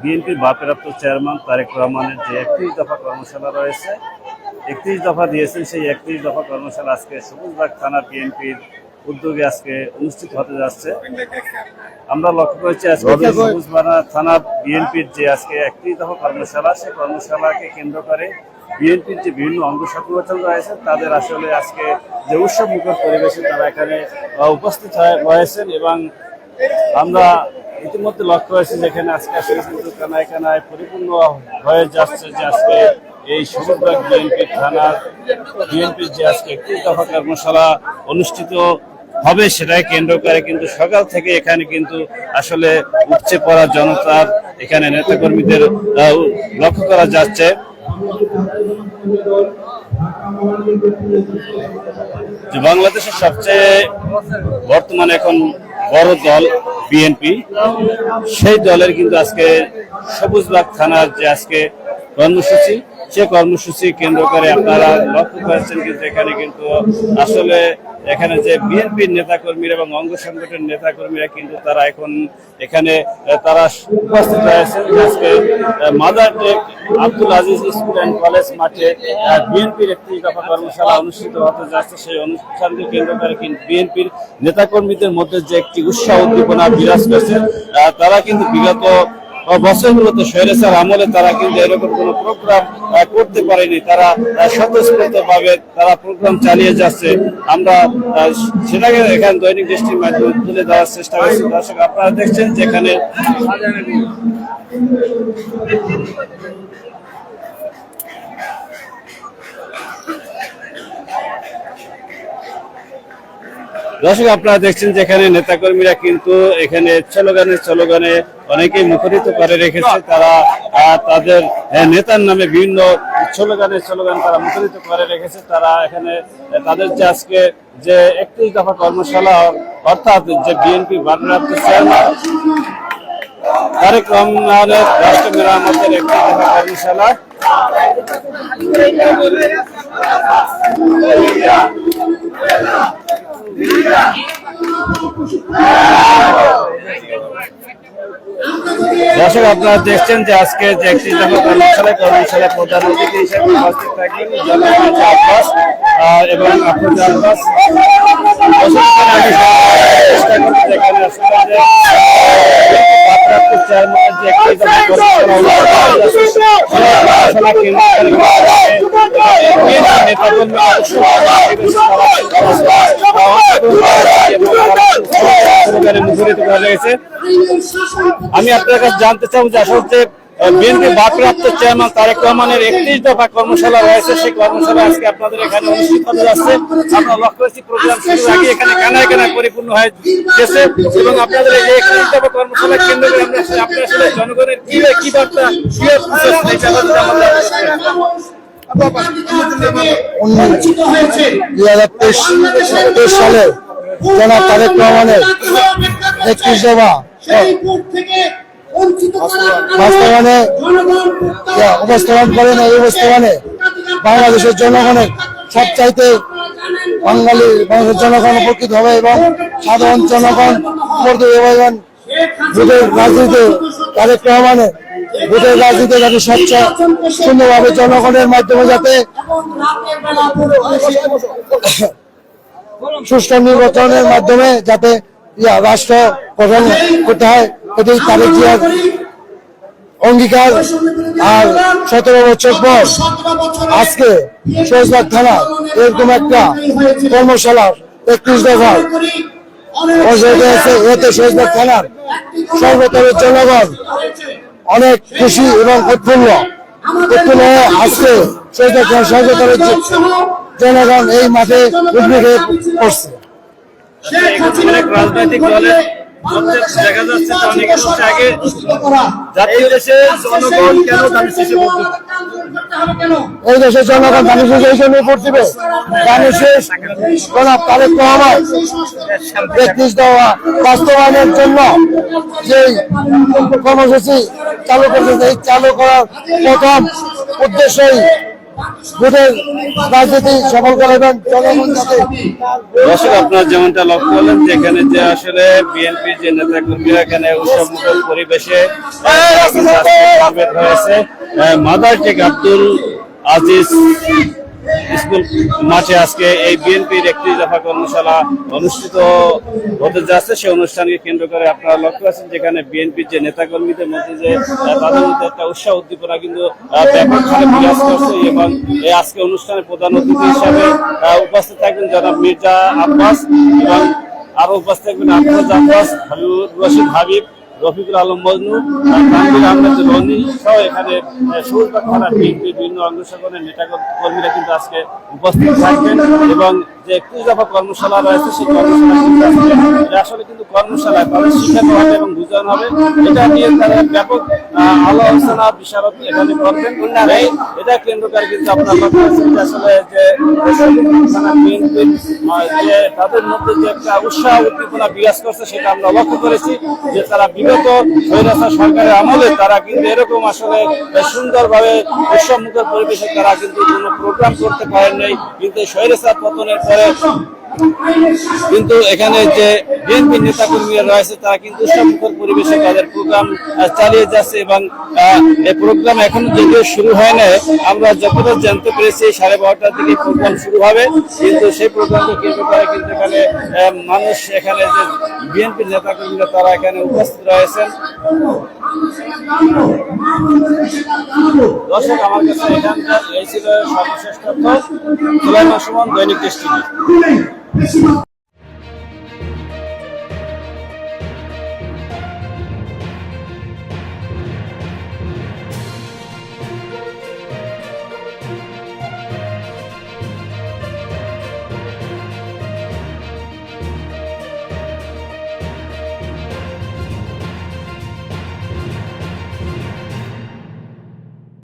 বিএনপির ভারপ্রাপ্ত চেয়ারম্যান তারেক রহমানের যে একত্রিশ দফা কর্মশালা রয়েছে একত্রিশ দফা দিয়েছেন সেই একত্রিশ দফা কর্মশালা আজকে সবুজবাগ থানা বিএনপির উদ্যোগে আজকে অনুষ্ঠিত হতে যাচ্ছে। আমরা লক্ষ্য করেছি আজকে যে সবুজবাগ থানা বিএনপির যে আজকে একত্রিশ দফা কর্মশালা সেই কর্মশালাকে কেন্দ্র করে বিএনপির যে বিভিন্ন অঙ্গ সংগঠন রয়েছে তাদের আসলে আজকে যে উৎসব মুখর পরিবেশে তারা এখানে উপস্থিত হয়ে- রয়েছেন এবং আমরা ইতিমধ্যে লক্ষ্য করেছি যেখানে আজকে আসলে কিন্তু কানায় কানায় পরিপূর্ণ হয়ে যাচ্ছে যে আজকে এই সবুজবাগ বিএনপি থানার বিএনপির যে আজকে একটি দফা কর্মশালা অনুষ্ঠিত হবে সেটাই কেন্দ্র করে কিন্তু সকাল থেকে এখানে কিন্তু আসলে উপচে পড়া জনতার এখানে নেতাকর্মীদের লক্ষ্য করা যাচ্ছে। বাংলাদেশের সবচেয়ে বর্তমানে এখন বড় দল বিএনপি। সেই দলের কিন্তু আজকে সবুজবাগ থানার যে আজকে কর্মসূচি, সে কর্মসূচি কেন্দ্র করে আপনারা লক্ষ্য করেছেন কিন্তু এখানে কিন্তু আসলে এখানে যে বিএনপির নেতাকর্মীরা এবং অঙ্গ সংগঠনের নেতাকর্মীরা কিন্তু তারা এখন এখানে তারা উপস্থিত রয়েছেন। আজকে Madartek Abdul Aziz school and college মাঠে বিএনপির একটি দফা কর্মশালা অনুষ্ঠিত হতে যাচ্ছে। সেই অনুষ্ঠানকে কেন্দ্র করে কিন্তু বিএনপির নেতাকর্মীদের মধ্যে যে একটি উৎসাহ উদ্দীপনা বিরাজ করছে তারা কিন্তু বিগত বছরগুলোতে স্বৈরাচার আমলে তারা কিন্তু এরকম কোনো প্রোগ্রাম করতে পারেনি। তারা স্বতঃস্ফূর্তভাবে তারা প্রোগ্রাম চালিয়ে যাচ্ছে। আমরা সেটাকে এখানে দৈনিক দৃষ্টির মাধ্যমে তুলে দেওয়ার চেষ্টা করছি। দর্শক, আপনারা দেখছেন যেখানে দর্শক, আপনারা দেখছেন যে যেখানে নেতাকর্মীরা কিন্তু এখানে স্লোগানে স্লোগানে অনেকেই মুখরিত করে রেখেছে। তারা তাদের নেতার নামে বিভিন্ন স্লোগানে, স্লোগান তারা মুখরিত করে রেখেছে। তারা এখানে, তাদের যে আজকে যে একত্রিশ দফা কর্মশালা, অর্থাৎ যে বিএনপি ভারপ্রাপ্ত চেয়ারম্যান রহমানের রাষ্ট্র মেরামতের একটি কর্মশালা। দর্শক, আপনারা দেখছেন যে আজকে যে একটি কর্মশালায় কর্মশালায় প্রধান অতিথি হিসেবে উপস্থিত থাকবেন আব্বাস এবং আফরোজা আব্বাস। অবশ্যই আমি আপনার কাছে জানতে চাবো যে আসলে যে বিএনপি ভারপ্রাপ্ত চেয়ারম্যান তারেক রহমানের একত্রিশ দফা কর্মশালা রয়েছে, সেই কর্মশালা আজকে আপনাদের এখানে অনুষ্ঠিত হতে যাচ্ছে। আমরা লক্ষ্য প্রোগ্রাম শুরুর আগে এখানে কানায় কানায় পরিপূর্ণ হয়ে গেছে এবং আপনাদের এই একত্রিশ দফা কর্মশালা কেন্দ্র করে আমরা আসলে- আপনি আসলে জনগণের কি কি বার্তা, কি দুই হাজার তেইশ তেইশ সালে জনাব তারেক রহমানের একত্রিশ দফা বাস্তবায়নে উপস্থাপন করেন এই উপস্থাপনে বাংলাদেশের জনগণের সবচাইতে বাঙালি বাংলাদেশের জনগণ উপকৃত হবে এবং সাধারণ জনগণ উপকৃত ভোটের রাজনীতিতে তারেক রহমানের ভোটের রাজনীতি যাতে স্বচ্ছ সুন্দরভাবে জনগণের মাধ্যমে যাতে সুষ্ঠু নির্বাচনের মাধ্যমে যাতে রাষ্ট্র গঠন করতে হয় এটি তারেক জিয়ার অঙ্গীকার। আর সতেরো বছর পর আজকে সৈয়দবাগ থানা এরকম একটা কর্মশালা একত্রিশ দফা অনুষ্ঠিত হয়েছে এতে সৈয়দবাগ থানার সর্বতরের জনগণ অনেক খুশি এবং উৎফুল্ল। উৎফুল্ল হয়ে আজকে সর্বতরের জনগণ এই মাঠে উদ্ভিদে করছে। অনেক রাজনৈতিক দলের দেখা যাচ্ছে যে অনেকে হচ্ছে আগে জাতীয় দেশে জনগণ কেন দাবি শেষে বলতে এই দেশের জনগণ মানুষের এই জন্য ভোট দিবে মানুষের জনাব তারেক রহমান একত্রিশ দেওয়া বাস্তবায়নের জন্য যে কর্মসূচি চালু করেছে এই চালু করার প্রথম উদ্দেশ্যই ভোটের রাজনীতি সফল করে এবং জনগণ যাতে দর্শক আপনারা যেমনটা লক্ষ্য করলেন যে এখানে যে আসলে বিএনপি যে নেতা কর্মীরা এখানে উৎসবমুখর পরিবেশে হয়েছে। মাদার টেক আব্দুল আজিজ স্কুল মাঠে আজকে এই বিএনপির একটি দফা কর্মশালা অনুষ্ঠিত হতে যাচ্ছে। সেই অনুষ্ঠানকে কেন্দ্র করে আপনারা লক্ষ্য আছেন যেখানে বিএনপির যে নেতা কর্মীদের মধ্যে যে তাদের মধ্যে একটা উৎসাহ উদ্দীপনা কিন্তু ব্যাপকভাবে বিরাজ করছে এবং এই আজকে অনুষ্ঠানে প্রধান অতিথি হিসাবে উপস্থিত থাকবেন জনাব মির্জা আব্বাস এবং আরও উপস্থিত থাকবেন আফরোজ আব্বাস, হাবিবুর রশিদ হাবিব রফিকুল আলম আর তানভীর আহমেদ রনি সহ এখানে বিএনপির বিভিন্ন অঙ্গসংগঠনের নেতা কর্মীরা কিন্তু আজকে উপস্থিত থাকবেন এবং যে একত্রিশ দফা কর্মশালা রয়েছে, সেই কর্মশালা আসলে কিন্তু কর্মশালায় শিক্ষা হবে এবং বোঝানো হবে। এটা নিয়ে তারা ব্যাপক আহ, আলোচনা বিশারদ এখানে করবেন। এটা কেন্দ্র করে কিন্তু আপনারা আসলে যে যে তাদের মধ্যে যে একটা উৎসাহ উদ্দীপনা বিরাজ করছে সেটা আমরা লক্ষ্য করেছি যে তারা বিগত স্বৈরাচার সরকারের আমলে তারা কিন্তু এরকম আসলে সুন্দরভাবে উৎসবমুখর পরিবেশে তারা কিন্তু কোনো প্রোগ্রাম করতে পারেন নাই কিন্তু স্বৈরাচার পতনের পরে কিন্তু এখানে যে বিএনপি নেতা কর্মীরা রয়েছে, তারা কিন্তু উৎসবমুখর পরিবেশে তাদের প্রোগ্রাম চালিয়ে যাচ্ছে এবং এই প্রোগ্রাম এখন যদিও শুরু হয় না আমরা যতটা জানতে পেরেছি সাড়ে বারোটার দিকে প্রোগ্রাম শুরু হবে, কিন্তু সেই প্রোগ্রামকে কেন্দ্র করে কিন্তু এখানে মানুষ এখানে যে বিএনপি নেতা কর্মীরা তারা এখানে উপস্থিত রয়েছেন। দর্শক, আমার কাছে এখানকার এই ছিল সুলাইমান সুমন দৈনিক দৃষ্টি